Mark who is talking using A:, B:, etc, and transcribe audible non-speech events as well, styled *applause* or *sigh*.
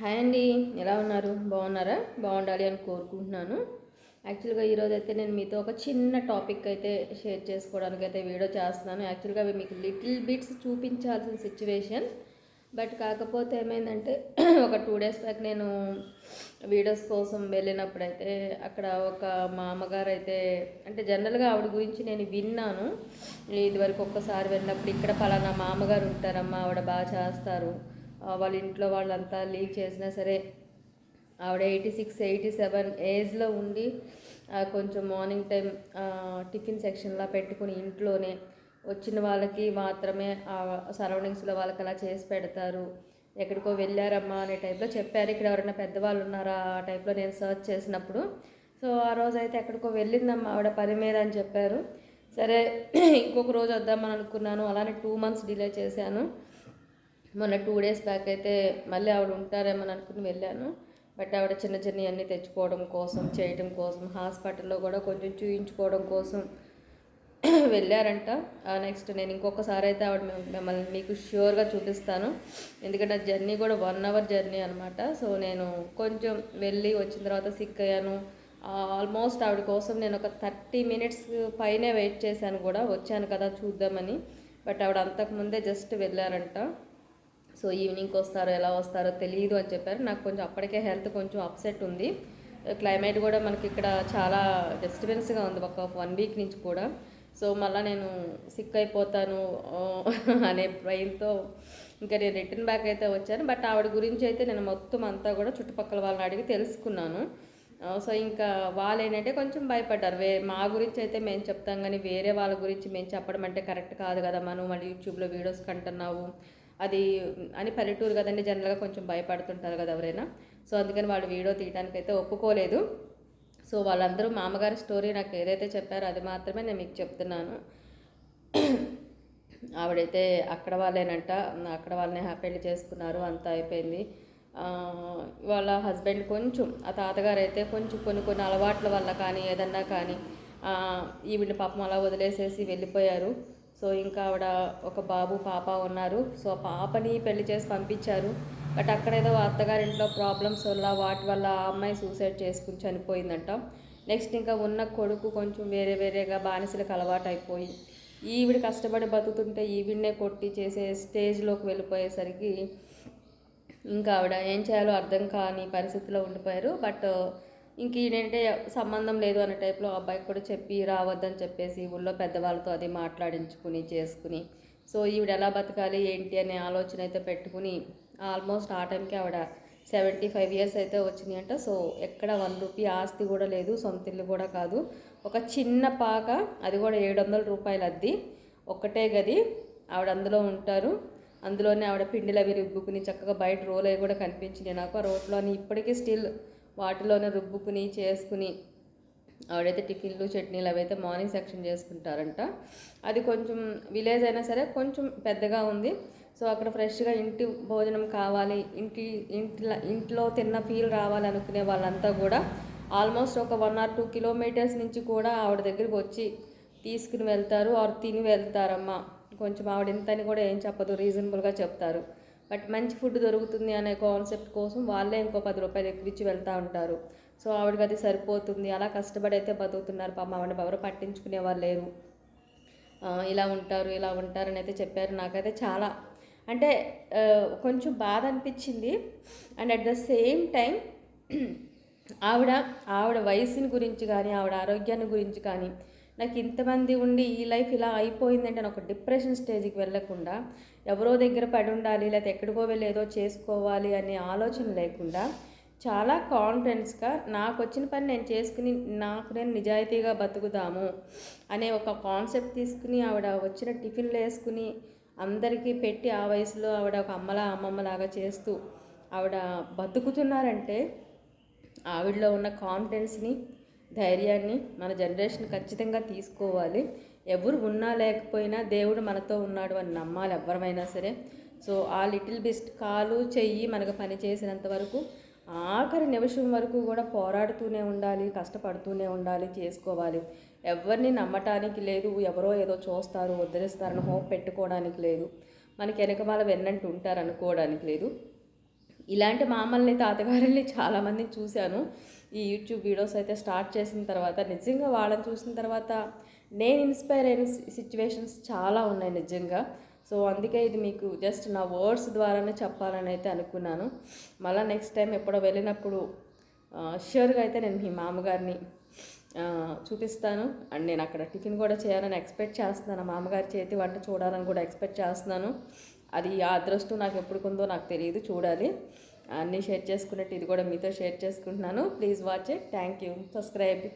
A: Hi అండి ఎలా ఉన్నారు? బాగున్నారా? బాగుండాలి అని కోరుకుంటున్నాను. యాక్చువల్గా ఈరోజు అయితే నేను మీతో ఒక చిన్న టాపిక్ అయితే షేర్ చేసుకోవడానికి అయితే వీడియో చేస్తున్నాను. యాక్చువల్గా అవి మీకు లిటిల్ బిట్స్ చూపించాల్సిన సిచ్యువేషన్ బట్ కాకపోతే ఏమైందంటే *clears throat* ఒక టూ డేస్ బ్యాక్ నేను వీడియోస్ కోసం వెళ్ళినప్పుడైతే అక్కడ ఒక మా అమ్మగారు అయితే అంటే జనరల్గా ఆవిడ గురించి నేను విన్నాను. ఇదివరకు ఒక్కసారి వెళ్ళినప్పుడు ఇక్కడ పలానా మా అమ్మగారు ఉంటారమ్మా ఆవిడ బాగా చేస్తారు. వాళ్ళ ఇంట్లో వాళ్ళంతా లీక్ చేసినా సరే ఆవిడ ఎయిటీ సిక్స్ ఎయిటీ సెవెన్ ఏజ్లో ఉండి కొంచెం మార్నింగ్ టైం టిఫిన్ సెక్షన్లా పెట్టుకుని ఇంట్లోనే వచ్చిన వాళ్ళకి మాత్రమే ఆ సరౌండింగ్స్లో వాళ్ళకి అలా చేసి పెడతారు. ఎక్కడికో వెళ్ళారమ్మా అనే టైప్లో చెప్పారు. ఇక్కడ ఎవరైనా పెద్దవాళ్ళు ఉన్నారా ఆ టైప్లో నేను సర్చ్ చేసినప్పుడు. సో ఆ రోజు అయితే ఎక్కడికో వెళ్ళిందమ్మా ఆవిడ పని మీద అని చెప్పారు. సరే ఇంకొక రోజు వద్దామని అనుకున్నాను. అలానే టూ మంత్స్ డిలే చేశాను. మొన్న టూ డేస్ బ్యాక్ అయితే మళ్ళీ ఆవిడ ఉంటారేమో అని అనుకుని వెళ్ళాను. బట్ ఆవిడ చిన్న చిన్న అన్నీ తెచ్చుకోవడం కోసం చేయడం కోసం హాస్పిటల్లో కూడా కొంచెం చూయించుకోవడం కోసం *clears throat* వెళ్ళారంట. నెక్స్ట్ నేను ఇంకొకసారి అయితే ఆవిడ మిమ్మల్ని మీకు ష్యూర్గా చూపిస్తాను. ఎందుకంటే జర్నీ కూడా వన్ అవర్ జర్నీ అనమాట సో నేను కొంచెం వెళ్ళి వచ్చిన తర్వాత సిక్ అయ్యాను. ఆల్మోస్ట్ ఆవిడ కోసం నేను ఒక థర్టీ మినిట్స్ పైనే వెయిట్ చేశాను కూడా. వచ్చాను కదా చూద్దామని. బట్ ఆవిడ అంతకుముందే జస్ట్ వెళ్ళారంట. సో ఈవినింగ్కి వస్తారో ఎలా వస్తారో తెలియదు అని చెప్పారు. నాకు కొంచెం అప్పటికే హెల్త్ కొంచెం అప్సెట్ ఉంది. క్లైమేట్ కూడా మనకి ఇక్కడ చాలా డిస్టర్బెన్స్గా ఉంది ఒక వన్ వీక్ నుంచి కూడా. సో మళ్ళీ నేను సిక్ అయిపోతాను అనే భయంతో ఇంకా నేను రిటర్న్ బ్యాక్ అయితే వచ్చాను. బట్ ఆవిడ గురించి అయితే నేను మొత్తం అంతా కూడా చుట్టుపక్కల వాళ్ళని అడిగి తెలుసుకున్నాను. సో ఇంకా వాళ్ళు ఏంటంటే కొంచెం భయపడ్డారు. వే మా గురించి అయితే మేము చెప్తాం కానీ వేరే వాళ్ళ గురించి మేము చెప్పడం అంటే కరెక్ట్ కాదు కదా మనం మళ్ళీ యూట్యూబ్లో వీడియోస్ కంటున్నావు. అది అని పల్లెటూరు కదండి జనరల్గా కొంచెం భయపడుతుంటారు కదా ఎవరైనా. సో అందుకని వాళ్ళు వీడియో తీయడానికి అయితే ఒప్పుకోలేదు. సో వాళ్ళందరూ మామగారి స్టోరీ నాకు ఏదైతే చెప్పారో అది మాత్రమే నేను మీకు చెప్తున్నాను. ఆవిడైతే అక్కడ వాళ్ళేనంట అక్కడ వాళ్ళని పెళ్ళి చేసుకున్నారు అంతా అయిపోయింది. వాళ్ళ హస్బెండ్ కొంచెం ఆ తాతగారు అయితే కొంచెం కొన్ని కొన్ని అలవాట్ల వల్ల కానీ ఏదన్నా కానీ ఈవిడ పాపం అలా వదిలేసేసి వెళ్ళిపోయారు. సో ఇంకా ఆవిడ ఒక బాబు పాప ఉన్నారు. సో ఆ పాపని పెళ్ళి చేసి పంపించారు. బట్ అక్కడ ఏదో అత్తగారింట్లో ప్రాబ్లమ్స్ వల్ల వాటి వల్ల ఆ అమ్మాయి సూసైడ్ చేసుకుని చనిపోయిందంట. నెక్స్ట్ ఇంకా ఉన్న కొడుకు కొంచెం వేరే వేరేగా బానిసలకు అలవాటు అయిపోయి ఈవిడ కష్టపడి బతుకుతుంటే ఈవిడనే కొట్టి చేసే స్టేజ్లోకి వెళ్ళిపోయేసరికి ఇంకా ఆవిడ ఏం చేయాలో అర్థం కాని పరిస్థితిలో ఉండిపోయారు. బట్ ఇంక ఈయనంటే సంబంధం లేదు అనే టైప్లో అబ్బాయికి కూడా చెప్పి రావద్దని చెప్పేసి ఊళ్ళో పెద్దవాళ్ళతో అది మాట్లాడించుకుని చేసుకుని. సో ఈవిడ ఎలా బతకాలి ఏంటి అనే ఆలోచన అయితే పెట్టుకుని ఆల్మోస్ట్ ఆ టైంకి ఆవిడ సెవెంటీ ఫైవ్ ఇయర్స్ అయితే వచ్చింది అంట సో ఎక్కడ వన్ రూపీ ఆస్తి కూడా లేదు సొంత ఇల్లు కూడా కాదు. ఒక చిన్న పాక అది కూడా ఏడు వందల రూపాయలు అద్ది. ఒక్కటే గది ఆవిడ అందులో ఉంటారు. అందులోనే ఆవిడ పిండిలు అవి రుబ్బుకుని చక్కగా బయట రోల్ అవి కూడా కనిపించింది నాకు. ఆ రోడ్లోని ఇప్పటికీ స్టిల్ వాటిలోనే రుబ్బుకుని చేసుకుని ఆవిడైతే టిఫిన్లు చట్నీలు అవైతే మార్నింగ్ సెక్షన్ చేసుకుంటారంట. అది కొంచెం విలేజ్ అయినా సరే కొంచెం పెద్దగా ఉంది. సో అక్కడ ఫ్రెష్గా ఇంటి భోజనం కావాలి ఇంటి ఇంట్లో ఇంట్లో తిన్న ఫీల్ రావాలి అనుకునే వాళ్ళంతా కూడా ఆల్మోస్ట్ ఒక వన్ ఆర్ టూ కిలోమీటర్స్ నుంచి కూడా ఆవిడ దగ్గరికి వచ్చి తీసుకుని వెళ్తారు ఆరు తిని వెళ్తారమ్మ. కొంచెం ఆవిడ ఇంత అని కూడా ఏం చెప్పదు రీజనబుల్గా చెప్తారు. బట్ మంచి ఫుడ్ దొరుకుతుంది అనే కాన్సెప్ట్ కోసం వాళ్ళే ఇంకో పది రూపాయలు ఎక్కువ ఇచ్చి వెళ్తూ ఉంటారు. సో ఆవిడకి అది సరిపోతుంది. అలా కష్టపడి అయితే బతుకుతున్నారు. పాప ఆవిడ ఎవరు పట్టించుకునే వాళ్ళు లేరు. ఇలా ఉంటారు ఇలా ఉంటారని అయితే చెప్పారు. నాకైతే చాలా అంటే కొంచెం బాధ అనిపించింది. And at the same time *clears throat* ఆవిడ ఆవిడ వయసుని గురించి కానీ ఆవిడ ఆరోగ్యాన్ని గురించి కానీ నాకు ఇంతమంది ఉండి ఈ లైఫ్ ఇలా అయిపోయిందంటే నాకు ఒక డిప్రెషన్ స్టేజ్కి వెళ్ళకుండా ఎవరో దగ్గర పడి ఉండాలి లేకపోతే ఎక్కడికో వెళ్ళి ఏదో చేసుకోవాలి అనే ఆలోచన లేకుండా చాలా కాన్ఫిడెన్స్గా నాకు వచ్చిన పని నేను చేసుకుని నాకు నేను నిజాయితీగా బతుకుదాము అనే ఒక కాన్సెప్ట్ తీసుకుని ఆవిడ వచ్చిన టిఫిన్లు వేసుకుని అందరికీ పెట్టి ఆ వయసులో ఆవిడ ఒక అమ్మలా అమ్మమ్మలాగా చేస్తూ ఆవిడ బతుకుతున్నారంటే ఆవిడలో ఉన్న కాన్ఫిడెన్స్ని ధైర్యాన్ని మన జనరేషన్ ఖచ్చితంగా తీసుకోవాలి. ఎవరు ఉన్నా లేకపోయినా దేవుడు మనతో ఉన్నాడు అని నమ్మాలి ఎవరమైనా సరే. సో ఆ లిటిల్ బిస్ట్ కాలు చెయ్యి మనకు పని చేసినంత వరకు ఆఖరి నిమిషం వరకు కూడా పోరాడుతూనే ఉండాలి కష్టపడుతూనే ఉండాలి చేసుకోవాలి. ఎవరిని నమ్మటానికి లేదు ఎవరో ఏదో చూస్తారు వదిలేస్తారని హోప్ పెట్టుకోవడానికి లేదు. మనకి వెనకమాల వెన్నంటూ ఉంటారు అనుకోవడానికి లేదు. ఇలాంటి మామల్ని తాతగారిని చాలామందిని చూశాను. ఈ యూట్యూబ్ వీడియోస్ అయితే స్టార్ట్ చేసిన తర్వాత నిజంగా వాళ్ళని చూసిన తర్వాత నేను ఇన్స్పైర్ అయిన సిచ్యువేషన్స్ చాలా ఉన్నాయి నిజంగా. సో అందుకే ఇది మీకు జస్ట్ నా వర్డ్స్ ద్వారానే చెప్పాలని అయితే అనుకున్నాను. మళ్ళీ నెక్స్ట్ టైం ఎప్పుడో వెళ్ళినప్పుడు ష్యూర్గా అయితే నేను మీ మామగారిని చూపిస్తాను. అండ్ నేను అక్కడ టిఫిన్ కూడా చేయాలని ఎక్స్పెక్ట్ చేస్తున్నాను. మామగారి చేతి వంట చూడాలని కూడా ఎక్స్పెక్ట్ చేస్తున్నాను. అది ఆ అదృష్టం నాకు ఎప్పుడు ఉందో నాకు తెలియదు చూడాలి. అన్నీ షేర్ చేసుకున్నట్టు ఇది కూడా మీతో షేర్ చేసుకుంటున్నాను. Please watch it. Thank you. Subscribe.